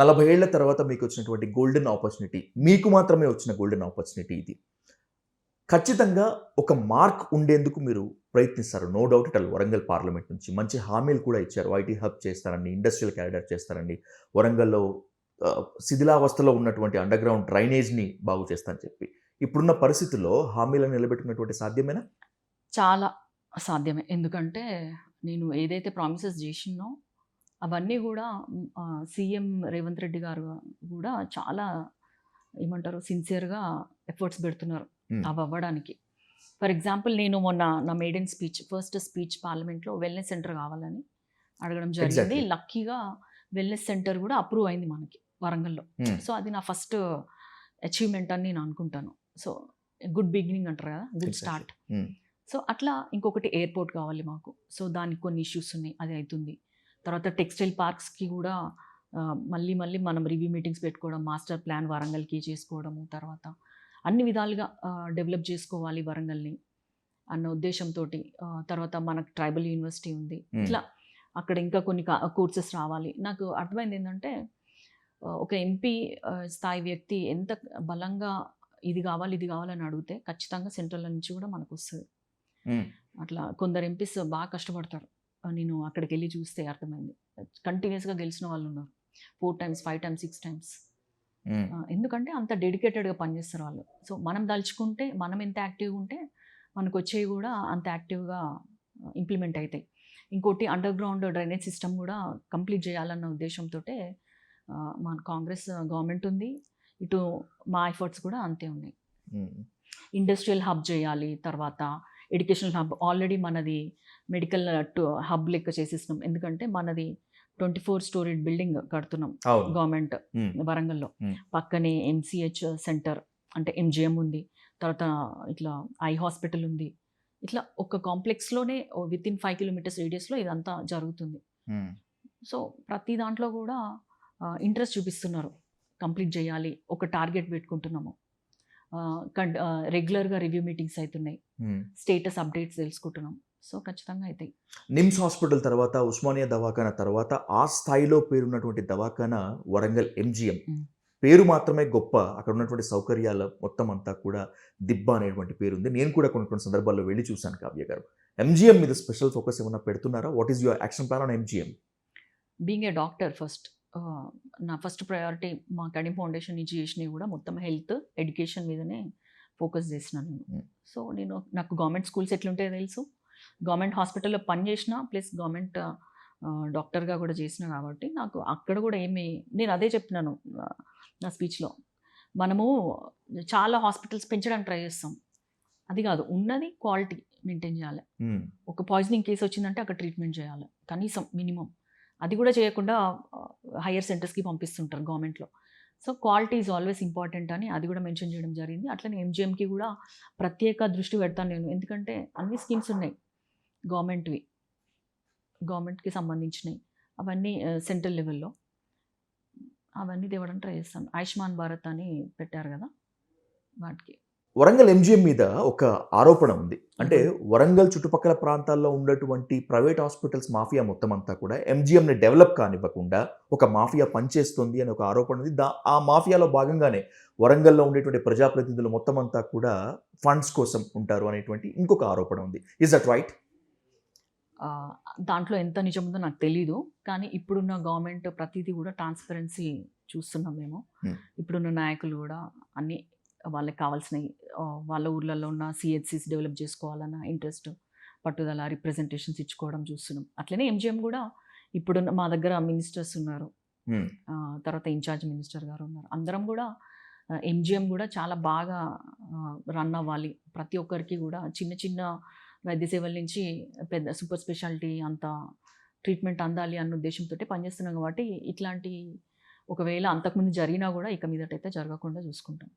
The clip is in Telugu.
నలభై ఏళ్ళ తర్వాత మీకు వచ్చినటువంటి గోల్డెన్ ఆపర్చునిటీ మీకు మాత్రమే వచ్చిన గోల్డెన్ ఆపర్చునిటీ ఇది. ఖచ్చితంగా ఒక మార్క్ ఉండేందుకు మీరు ప్రయత్నిస్తారు. No doubt it Warangal parliament నుంచి మంచి హామీలు కూడా ఇచ్చారు. ఐటీ హబ్ చేస్తారండి ఇండస్ట్రియల్ క్యారిడర్ చేస్తారండి వరంగల్లో శిథిలావస్థలో ఉన్నటువంటి అండర్ గ్రౌండ్ డ్రైనేజ్ని బాగు చేస్తానని చెప్పి. ఇప్పుడున్న పరిస్థితుల్లో హామీలను నిలబెట్టుకున్నటువంటి సాధ్యమేనా? చాలా సాధ్యమే ఎందుకంటే నేను ఏదైతే ప్రామిసెస్ చేసినో అవన్నీ కూడా సీఎం రేవంత్ రెడ్డి గారు కూడా చాలా ఏమంటారు సిన్సియర్గా ఎఫర్ట్స్ పెడుతున్నారు. అవి అవ్వడానికి ఫర్ ఎగ్జాంపుల్ నేను మొన్న నా మేడెన్ స్పీచ్ ఫస్ట్ స్పీచ్ పార్లమెంట్లో వెల్నెస్ సెంటర్ కావాలని అడగడం జరిగింది. లక్కీగా వెల్నెస్ సెంటర్ కూడా అప్రూవ్ అయింది మనకి వరంగల్లో. సో అది నా ఫస్ట్ అచీవ్మెంట్ అని నేను అనుకుంటాను సో గుడ్ బిగినింగ్ అంటారు కదా గుడ్. స్టార్ట్. సో అట్లా ఇంకొకటి ఎయిర్పోర్ట్ కావాలి మాకు సో దానికి కొన్ని ఇష్యూస్ ఉన్నాయి అది అవుతుంది తర్వాత టెక్స్టైల్ పార్క్స్కి కూడా మళ్ళీ మళ్ళీ మనం రివ్యూ మీటింగ్స్ పెట్టుకోవడం మాస్టర్ ప్లాన్ వరంగల్కి చేసుకోవడము తర్వాత అన్ని విధాలుగా డెవలప్ చేసుకోవాలి వరంగల్ని అన్న ఉద్దేశంతో తర్వాత మనకు ట్రైబల్ యూనివర్సిటీ ఉంది. ఇట్లా అక్కడ ఇంకా కొన్ని కోర్సెస్ రావాలి. నాకు అర్థమైంది ఏంటంటే ఒక ఎంపీ స్థాయి వ్యక్తి ఎంత బలంగా ఇది కావాలి ఇది కావాలని అడిగితే ఖచ్చితంగా సెంట్రల్ నుంచి కూడా మనకు వస్తుంది. అట్లా కొందరు ఎంపీస్ బాగా కష్టపడతారు. నేను అక్కడికి వెళ్ళి చూస్తే అర్థమైంది. కంటిన్యూస్గా గెలిచిన వాళ్ళు ఉన్నారు. Four times five times six times. ఎందుకంటే అంత డెడికేటెడ్గా పనిచేస్తారు వాళ్ళు. సో మనం దలుచుకుంటే మనం ఎంత యాక్టివ్గా ఉంటే మనకు వచ్చేవి కూడా అంత యాక్టివ్గా ఇంప్లిమెంట్ అవుతాయి ఇంకోటి అండర్ గ్రౌండ్ డ్రైనేజ్ సిస్టమ్ కూడా కంప్లీట్ చేయాలన్న ఉద్దేశంతో మన కాంగ్రెస్ గవర్నమెంట్ ఉంది. ఇటు మా ఎఫర్ట్స్ కూడా అంతే ఉన్నాయి. ఇండస్ట్రియల్ హబ్ చేయాలి తర్వాత ఎడ్యుకేషనల్ హబ్ ఆల్రెడీ మనది మెడికల్ హబ్ లెక్క చేసేసినాం ఎందుకంటే మనది twenty four storey building government government వరంగల్లో. పక్కనే ఎంసీహెచ్ సెంటర్ అంటే ఎంజిఎం ఉంది తర్వాత ఇట్లా ఐ హాస్పిటల్ ఉంది. ఇట్లా ఒక కాంప్లెక్స్లోనే విత్ ఇన్ ఫైవ్ కిలోమీటర్స్ రేడియస్లో ఇదంతా జరుగుతుంది. సో ప్రతి దాంట్లో కూడా ఇంట్రెస్ట్ చూపిస్తున్నారు. కంప్లీట్ చేయాలి ఒక టార్గెట్ పెట్టుకుంటున్నాము. రెగ్యులర్గా రివ్యూ మీటింగ్స్ అవుతున్నాయి. స్టేటస్ అప్డేట్స్ తెలుసుకుంటున్నాం. సో ఖచ్చితంగా అవుతాయి నిమ్స్ హాస్పిటల్ తర్వాత ఉస్మానియా దవాఖానా తర్వాత ఆ స్థాయిలో పేరున్నటువంటి దవాఖానా వరంగల్ ఎంజిఎం. పేరు మాత్రమే గొప్ప. అక్కడ ఉన్నటువంటి సౌకర్యాల మొత్తం అంతా కూడా దిబ్బ అనేటువంటి పేరు ఉంది నేను కూడా కొన్ని కొన్ని సందర్భాల్లో వెళ్ళి చూశాను కావ్య గారు. ఎంజిఎం మీద స్పెషల్ ఫోకస్ ఏమన్నా పెడుతున్నారా? What is your action plan on MGM? Being a doctor first. నా ఫస్ట్ ప్రయారిటీ మా కడిం ఫౌండేషన్ నుంచి చేసినవి కూడా మొత్తం హెల్త్ ఎడ్యుకేషన్ మీదనే ఫోకస్ చేసినాను నేను. Hmm. సో నేను నాకు గవర్నమెంట్ స్కూల్స్ ఎట్లుంటాయో తెలుసు. గవర్నమెంట్ హాస్పిటల్లో పని చేసిన ప్లస్ గవర్నమెంట్ డాక్టర్గా కూడా చేసిన కాబట్టి నాకు అక్కడ కూడా ఏమి నేను అదే చెప్తున్నాను ఆ, నా స్పీచ్లో. మనము చాలా హాస్పిటల్స్ పెంచడానికి ట్రై చేస్తాం. అది కాదు ఉన్నది క్వాలిటీ మెయింటైన్ చేయాలి. ఒక పాయిజనింగ్ కేసు వచ్చిందంటే అక్కడ ట్రీట్మెంట్ చేయాలి. కనీసం మినిమం. అది కూడా చేయకుండా హయ్యర్ సెంటర్స్కి పంపిస్తుంటారు గవర్నమెంట్లో. So quality is always important అని అది కూడా మెన్షన్ చేయడం జరిగింది. అట్లనే ఎంజిఎంకి కూడా ప్రత్యేక దృష్టి పెడతాను నేను. ఎందుకంటే అన్ని స్కీమ్స్ ఉన్నాయి గవర్నమెంట్వి గవర్నమెంట్కి సంబంధించినవి. అవన్నీ సెంట్రల్ లెవెల్లో. అవన్నీ తేవడం ట్రై చేస్తాను. ఆయుష్మాన్ భారత్ అని పెట్టారు కదా వాటికి. వరంగల్ ఎంజిఎం మీద ఒక ఆరోపణ ఉంది. అంటే వరంగల్ చుట్టుపక్కల ప్రాంతాల్లో ఉన్నటువంటి ప్రైవేట్ హాస్పిటల్స్ మాఫియా మొత్తం అంతా కూడా ఎంజిఎంని డెవలప్ కానివ్వకుండా ఒక మాఫియా పనిచేస్తుంది అని ఒక ఆరోపణ ఉంది. దా ఆ మాఫియాలో భాగంగానే వరంగల్లో ఉండేటువంటి ప్రజాప్రతినిధులు మొత్తం అంతా కూడా ఫండ్స్ కోసం ఉంటారు అనేటువంటి ఇంకొక ఆరోపణ ఉంది. ఇస్ దట్ రైట్ దాంట్లో ఎంత నిజం ఉందో నాకు తెలీదు. కానీ ఇప్పుడున్న గవర్నమెంట్ ప్రతిదీ కూడా ట్రాన్స్పరెన్సీ చూస్తున్నాం మేము. ఇప్పుడున్న నాయకులు కూడా అన్ని వాళ్ళకి కావాల్సినవి ఆ, వాళ్ళ ఊర్లలో ఉన్న సిహెచ్సిస్ డెవలప్ చేసుకోవాలన్న ఇంట్రెస్ట్ పట్టుదల రిప్రజెంటేషన్స్ ఇచ్చుకోవడం చూస్తున్నాం. అట్లనే ఎంజిఎం కూడా ఇప్పుడున్న మా దగ్గర మినిస్టర్స్ ఉన్నారు. తర్వాత ఇన్ఛార్జ్ మినిస్టర్ గారు ఉన్నారు. అందరం కూడా ఎంజిఎం కూడా చాలా బాగా రన్ అవ్వాలి. ప్రతి ఒక్కరికి కూడా చిన్న చిన్న వైద్య సేవల నుంచి పెద్ద సూపర్ స్పెషాలిటీ అంత ట్రీట్మెంట్ అందాలి అన్న ఉద్దేశంతో పనిచేస్తున్నాం కాబట్టి ఇట్లాంటి ఒకవేళ అంతకుముందు జరిగినా కూడా ఇక మీదటైతే జరగకుండా చూసుకుంటాం.